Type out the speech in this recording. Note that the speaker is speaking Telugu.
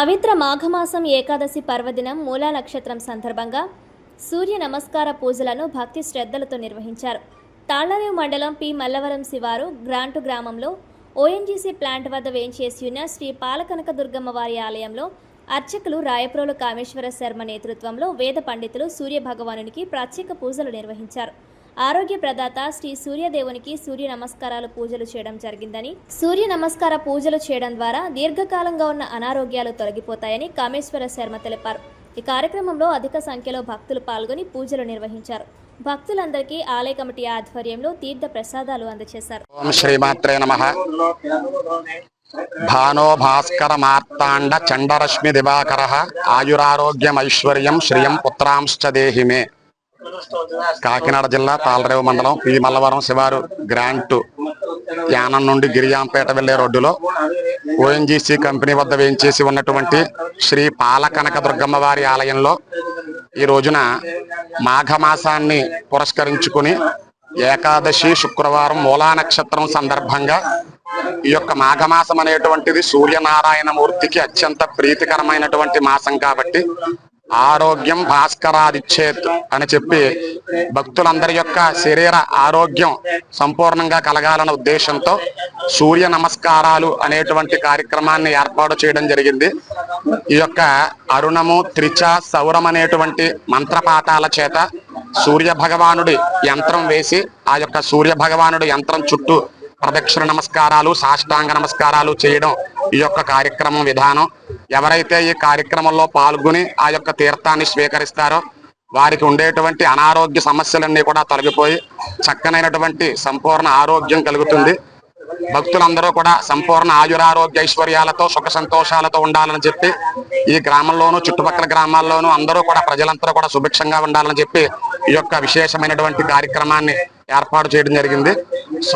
పవిత్ర మాఘమాసం ఏకాదశి పర్వదినం మూలా నక్షత్రం సందర్భంగా సూర్య నమస్కార పూజలను భక్తి శ్రద్ధలతో నిర్వహించారు. తాళ్ళరేవు మండలం పి. మల్లవరం శివారు గ్రాంటు గ్రామంలో ఓఎన్జీసీ ప్లాంట్ వద్ద వేయించేసిన శ్రీ పాలకనక దుర్గమ్మ వారి ఆలయంలో అర్చకులు రాయప్రోలు కామేశ్వర శర్మ నేతృత్వంలో వేద పండితులు సూర్య భగవానునికి ప్రత్యేక పూజలు నిర్వహించారు. ఆరోగ్య ప్రదాత శ్రీ సూర్యదేవునికి సూర్య నమస్కారాలు పూజలు చేయడం జరిగిందని సూర్య నమస్కార పూజలు చేయడం ద్వారా దీర్ఘకాలంగా ఉన్న అనారోగ్యాలు తొలగిపోతాయని కామేశ్వర శర్మ తెలిపారు. ఈ కార్యక్రమంలో అధిక సంఖ్యలో భక్తులు పాల్గొని పూజలు నిర్వహించారు. భక్తులందరికీ ఆలయ కమిటీ ఆధ్వర్యంలో తీర్థ ప్రసాదాలు అందజేశారు. ఓం శ్రీమాత్రే నమ. భానో భాస్కర మార్తాండ చండరశ్మి దివాకర. ఆయురారోగ్యమైశ్వర్యం శ్రియం పుత్రాంశ్చ దేహిమే. కాకినాడ జిల్లా తాళరేవు మండలం పి. మల్లవరం శివారు గ్రాంట్ యానం నుండి గిరియాంపేట వెళ్ళే రోడ్డులో ఓఎన్జీసీ కంపెనీ వద్ద వేయించేసి ఉన్నటువంటి శ్రీ పాలకనక దుర్గమ్మ వారి ఆలయంలో ఈ రోజున మాఘమాసాన్ని పురస్కరించుకుని ఏకాదశి శుక్రవారం మూలా నక్షత్రం సందర్భంగా ఈ యొక్క మాఘమాసం అనేటువంటిది సూర్యనారాయణ మూర్తికి అత్యంత ప్రీతికరమైనటువంటి మాసం కాబట్టి ఆరోగ్యం భాస్కరాదిచ్చేత్ అని చెప్పి భక్తులందరి యొక్క శరీర ఆరోగ్యం సంపూర్ణంగా కలగాలన్న ఉద్దేశంతో సూర్య నమస్కారాలు అనేటువంటి కార్యక్రమాన్ని ఏర్పాటు చేయడం జరిగింది. ఈ యొక్క అరుణము త్రిచ సౌరం అనేటువంటి మంత్రపాఠాల చేత సూర్య భగవానుడి యంత్రం వేసి ఆ యొక్క సూర్య భగవానుడి యంత్రం చుట్టూ ప్రదక్షిణ నమస్కారాలు సాష్టాంగ నమస్కారాలు చేయడం ఈ యొక్క కార్యక్రమం విధానం. ఎవరైతే ఈ కార్యక్రమంలో పాల్గొని ఆ యొక్క తీర్థాన్ని స్వీకరిస్తారో వారికి ఉండేటువంటి అనారోగ్య సమస్యలన్నీ కూడా తొలగిపోయి చక్కనైనటువంటి సంపూర్ణ ఆరోగ్యం కలుగుతుంది. భక్తులందరూ కూడా సంపూర్ణ ఆయురారోగ్య ఐశ్వర్యాలతో సుఖ సంతోషాలతో ఉండాలని చెప్పి ఈ గ్రామంలోనూ చుట్టుపక్కల గ్రామాల్లోనూ అందరూ కూడా ప్రజలందరూ కూడా సుభిక్షంగా ఉండాలని చెప్పి ఈ యొక్క విశేషమైనటువంటి కార్యక్రమాన్ని ఏర్పాటు చేయడం జరిగింది.